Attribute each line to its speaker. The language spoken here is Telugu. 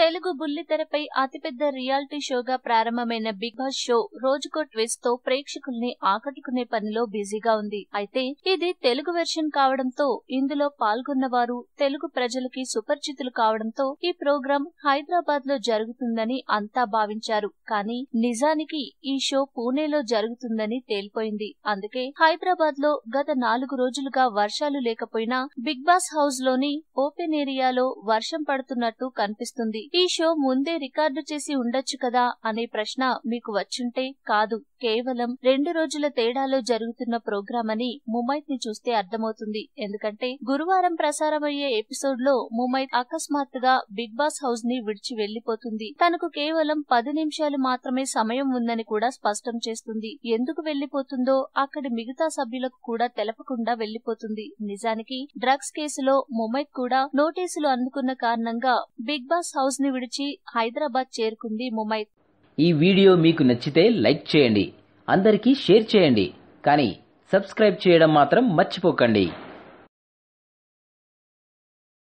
Speaker 1: తెలుగు బుల్లితెరపై అతిపెద్ద రియాలిటీ షోగా ప్రారంభమైన బిగ్ బాస్ షో రోజుకో ట్విస్ట్తో ప్రేక్షకుల్ని ఆకట్టుకునే పనిలో బిజీగా ఉంది. అయితే ఇది తెలుగు వెర్షన్ కావడంతో ఇందులో పాల్గొన్న వారు తెలుగు ప్రజలకి సుపరిచితులు కావడంతో ఈ ప్రోగ్రాం హైదరాబాద్లో జరుగుతుందని అంతా భావించారు. కానీ నిజానికి ఈ షో పూణేలో జరుగుతుందని తేలిపోయింది. అందుకే హైదరాబాద్లో గత నాలుగు రోజులుగా వర్షాలు లేకపోయినా బిగ్ బాస్ హౌస్లోని ఓపెన్ ఏరియాలో వర్షం పడుతున్నట్టు కనిపిస్తుంది. ఈ ఈ షో ముందే రికార్డు చేసి ఉండొచ్చు కదా అనే ప్రశ్న మీకు వచ్చుంటే కాదు. కేవలం రెండు రోజుల తేడాలో జరుగుతున్న ప్రోగ్రాం అని ముమైత్ని చూస్తే అర్థమవుతుంది. ఎందుకంటే గురువారం ప్రసారమయ్యే ఎపిసోడ్లో ముమైత్ అకస్మాత్తుగా బిగ్ బాస్ హౌస్ని విడిచి వెళ్ళిపోతుంది తనకు కేవలం పది నిమిషాలు మాత్రమే సమయం ఉందని కూడా స్పష్టం చేస్తుంది. ఎందుకు వెళ్ళిపోతుందో అక్కడి మిగతా సభ్యులకు కూడా తెలపకుండా వెళ్ళిపోతుంది నిజానికి డ్రగ్స్ కేసులో ముమైత్ కూడా నోటీసులు అందుకున్న కారణంగా బిగ్ బాస్ హౌస్ని విడిచి హైదరాబాద్ చేరుకుంది ముమైత్.
Speaker 2: ఈ వీడియో మీకు నచ్చితే లైక్ చేయండి. అందరికీ షేర్ చేయండి. కానీ సబ్స్క్రైబ్ చేయడం మాత్రం మర్చిపోకండి.